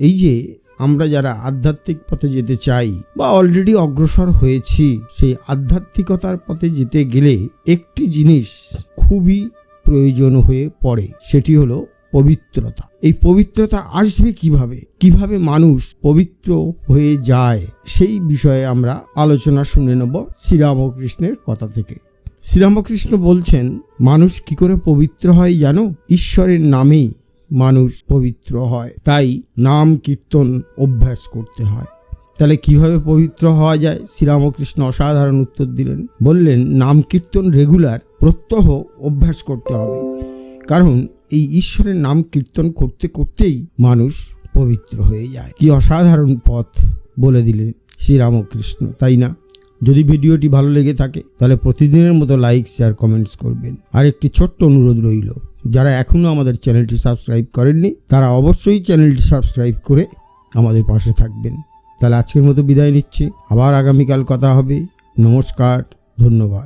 এই যে আমরা যারা আধ্যাত্মিক পথে যেতে চাই বা অলরেডি অগ্রসর হয়েছি, সেই আধ্যাত্মিকতার পথে যেতে গেলে একটি জিনিস খুবই প্রয়োজন হয়ে পড়ে, সেটি হলো পবিত্রতা। এই পবিত্রতা আসবে কীভাবে? কীভাবে মানুষ পবিত্র হয়ে যায়? সেই বিষয়ে আমরা আলোচনা শুনে নেব শ্রীরামকৃষ্ণের কথা থেকে। শ্রীরামকৃষ্ণ বলছেন, মানুষ কি করে পবিত্র হয় জানো? ঈশ্বরের নামেই মানুষ পবিত্র হয়। তাই নাম কীর্তন অভ্যাস করতে হয়। তাহলে কীভাবে পবিত্র হওয়া যায়? শ্রীরামকৃষ্ণ অসাধারণ উত্তর দিলেন, বললেন, নাম কীর্তন রেগুলার প্রত্যহ অভ্যাস করতে হবে। কারণ এই ঈশ্বরের নাম কীর্তন করতে করতেই মানুষ পবিত্র হয়ে যায়। কি অসাধারণ পথ বলে দিলেন শ্রীরামকৃষ্ণ, তাই না? যদি ভিডিওটি ভালো লেগে থাকে, তাহলে প্রতিদিনের মতো লাইক শেয়ার কমেন্টস করবেন। আর একটি ছোট্ট অনুরোধ রইল। যারা এখনও আমাদের চ্যানেলটি সাবস্ক্রাইব করেননি, তারা অবশ্যই চ্যানেলটি সাবস্ক্রাইব করে আমাদের পাশে থাকবেন। তাহলে আজকের মতো বিদায় নিচ্ছি। আবার আগামীকাল কথা হবে। নমস্কার, ধন্যবাদ।